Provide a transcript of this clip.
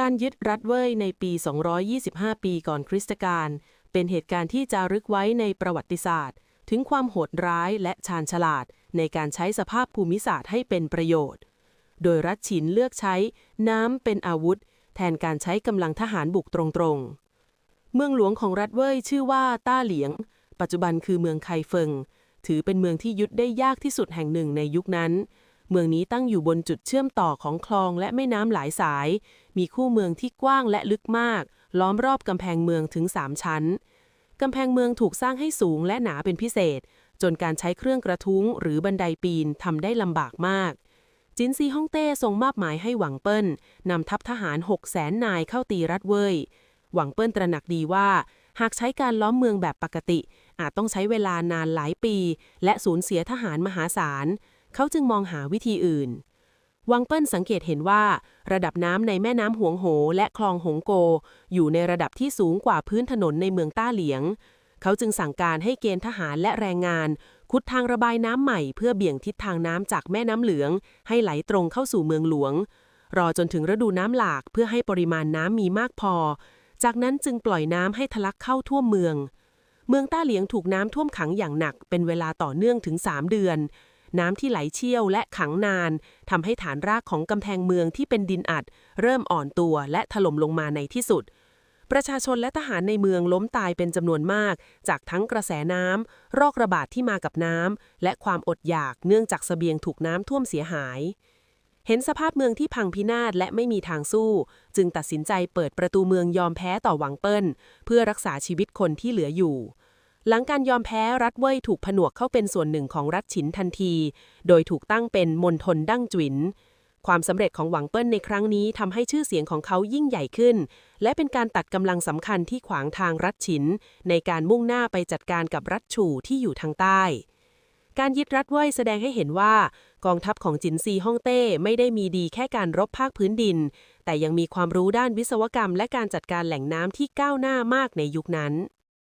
การยึดรัฐเว่ยในปี 225 ปีก่อนคริสตกาล เป็นเหตุการณ์ที่จารึกไว้ในประวัติศาสตร์ ถึงความโหดร้ายและชาญฉลาด ในการใช้สภาพภูมิศาสตร์ให้เป็นประโยชน์ โดยรัฐฉินเลือกใช้น้ำเป็นอาวุธ แทนการใช้กำลังทหารบุกตรงๆ เมืองหลวงของรัฐเว่ยชื่อว่าต้าเหลียง ปัจจุบันคือเมืองไคเฟิง ถือเป็นเมืองที่ยึดได้ยากที่สุดแห่งหนึ่งในยุคนั้น เมืองนี้ตั้งอยู่บนจุดเชื่อมต่อของคลองและแม่น้ำหลายสาย มีคู่เมืองที่กว้างและลึกมาก ล้อมรอบกำแพงเมืองถึง 3 ชั้น กำแพงเมืองถูกสร้างให้สูงและหนาเป็นพิเศษ จนการใช้เครื่องกระทุ้ง หรือบันไดปีนทำได้ลำบากมาก จินซีฮ่องเต้ทรงมอบหมายให้หวังเปิ้ลนำทัพทหาร6 0แสนนายเข้าตีรัฐเว่ยหวังเปิ้ลตระหนักดีว่า หากใช้การล้อมเมืองแบบปกติ อาจต้องใช้เวลานานหลายปี และสูญเสียทหารมหาศาล เขาจึงมองหาวิธีอื่น วังเปิ้ลสังเกตเห็นว่า ระดับน้ำในแม่น้ำหวงโห และคลองหงโก อยู่ในระดับที่สูงกว่าพื้นถนนในเมืองต้าเหลียง เขาจึงสั่งการให้เกณฑ์ทหารและแรงงาน ขุดทางระบายน้ำใหม่เพื่อเบี่ยงทิศทางน้ำจากแม่น้ำเหลือง ให้ไหลตรงเข้าสู่เมืองหลวง รอจนถึงฤดูน้ำหลากเพื่อให้ปริมาณน้ำมีมากพอ จากนั้นจึงปล่อยน้ำให้ทะลักเข้าท่วมเมืองเมืองต้าเหลียงถูกน้ำท่วมขังอย่างหนักเป็นเวลาต่อเนื่องถึง 3 เดือน น้ำที่ไหลเชี่ยวและขังนานทำให้ฐานรากของกำแพงเมืองที่เป็นดินอัด เริ่มอ่อนตัวและถล่มลงมาในที่สุด ประชาชนและทหารในเมืองล้มตายเป็นจำนวนมาก จากทั้งกระแสน้ำโรคระบาดที่มากับน้ำและความอดอยากเนื่องจากเสบียงถูกน้ำท่วมเสียหาย เห็นสภาพเมืองที่พังพินาศและไม่มีทางสู้ จึงตัดสินใจเปิดประตูเมืองยอมแพ้ต่อหวังเปิ้ล เพื่อรักษาชีวิตคนที่เหลืออยู่ หลังการยอมแพ้รัฐเว่ยถูกผนวกเข้าเป็นส่วนหนึ่งของรัฐฉินทันที โดยถูกตั้งเป็นมณฑลดั้งจุ๋นความสำเร็จของหวังเปิ้ลในครั้งนี้ทำให้ชื่อเสียงของเขายิ่งใหญ่ขึ้น และเป็นการตัดกำลังสำคัญที่ขวางทางรัฐฉิน ในการมุ่งหน้าไปจัดการกับรัฐฉู่ที่อยู่ทางใต้ การยึดรัฐเว่ยแสดงให้เห็นว่า กองทัพของจินซีฮ่องเต้ไม่ได้มีดีแค่การรบภาคพื้นดิน แต่ยังมีความรู้ด้านวิศวกรรม และการจัดการแหล่งน้ำที่ก้าวหน้ามากในยุคนั้น